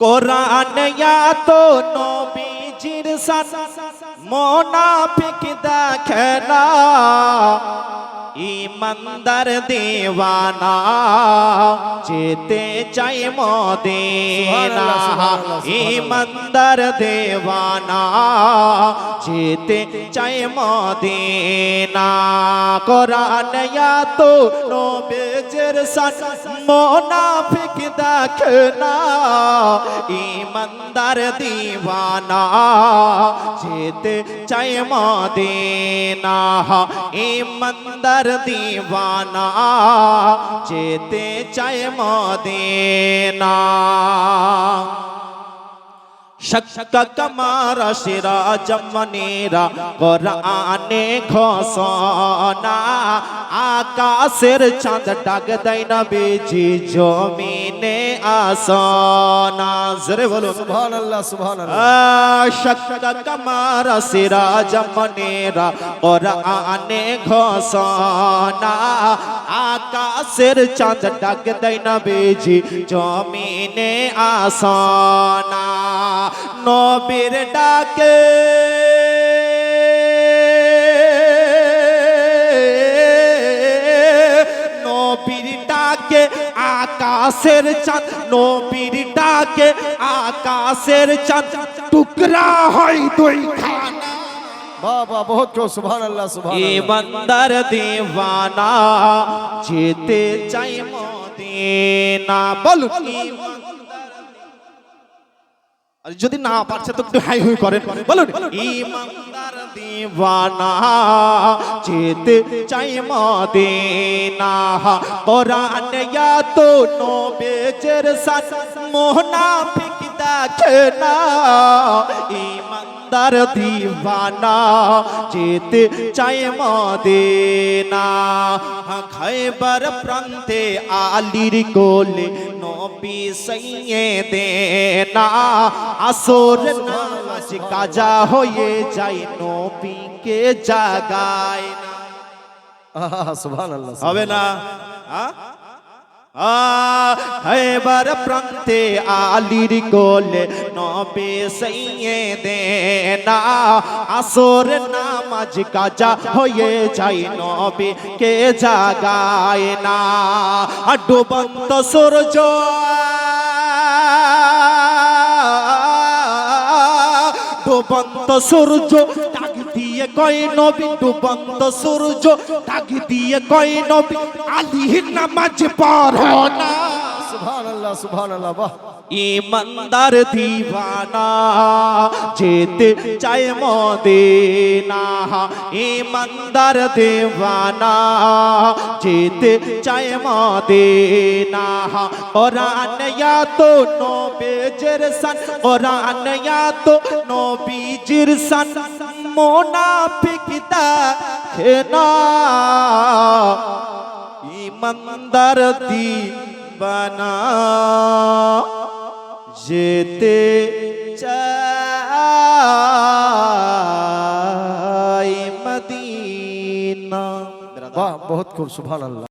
কোরআন তো নবীজির সান মোনাফিক দেখে না। ইমানদার দেওয়ানা যেতে চাই মদিনা। ইমানদার দেওয়ানা যেতে চাই মদিনা। কোরআন তো নবীজির সান মোনাফিক দেখে না ইমানদার দিওয়ানা যেতে চাই মদিনা ইমানদার দিওয়ানা যেতে চাই মদিনা। শক্ত কমারা শিরা জমনেরা কোরআনে ঘোষণা আকাশের চাঁদ ডাক দেয় না বেজি জমিনে আসনা জরে বলো সুবহানাল্লাহ সুবহানাল্লাহ শক্ত কমারা শিরা জমনেরা কোরআনে ঘোষণা আকাশের চাঁদ ডাক দেয় না বেজি জমিনে আসনা নবীর ডাকে। নবীর ডাকে আকাশের চাঁদ। নবীর ডাকে আকাশের চাঁদ। টুকরা হয় দুই খানা বাহ বহুত কেউ সুবহানাল্লাহ সুবহানাল্লাহ। ইমানদার দেওয়ানা যেতে চাই মদিনা। বলুন যদি না পারছে তো একটু হাই হুই করেন। বলুন। ইমানদার দিওয়ানা যেতে চাই মদিনা। কোরআন ইয়া তো নবেজের মোহনা মোহনাফিক দেখে না। ইমানদার দিওয়ানা যেতে চাই মদিনা খাইবার প্রান্তে আলির কোলে নবী সাইয়ে দেনা আসর নামাজ কাজা হয়ে যায় নবীকে জাগায় না আহা, সুবহানাল্লাহ হবে না এবার প্রান্তে আলির গোলে নবে সাইয়ে দেনা আসর নামাজ কাজা হয়ে যায় নবে কে জাগায় না। ডুবন্ত সূর্য। ডুবন্ত সূর্য দিয়ে কয় নবী ডুবন্ত সূর্য ডাক দিয়ে কয় নবী আলির নামাজ পড়ো না। সুবহানাল্লাহ সুবহানাল্লাহ বাহ। ইমানদার দিবানা যেতে চায় মদিনা। ইমানদার দেওয়ানা যেতে চায় মদিনা। কোরআন ইয়া তো নবীজির সান কোরআন ইয়া তো নবীজির সান। মোনাফিক দেখনা। ইমানদার দিবানা। যেতে চাই মদিনা। বাহ বহুত খুব সুবহানাল্লাহ।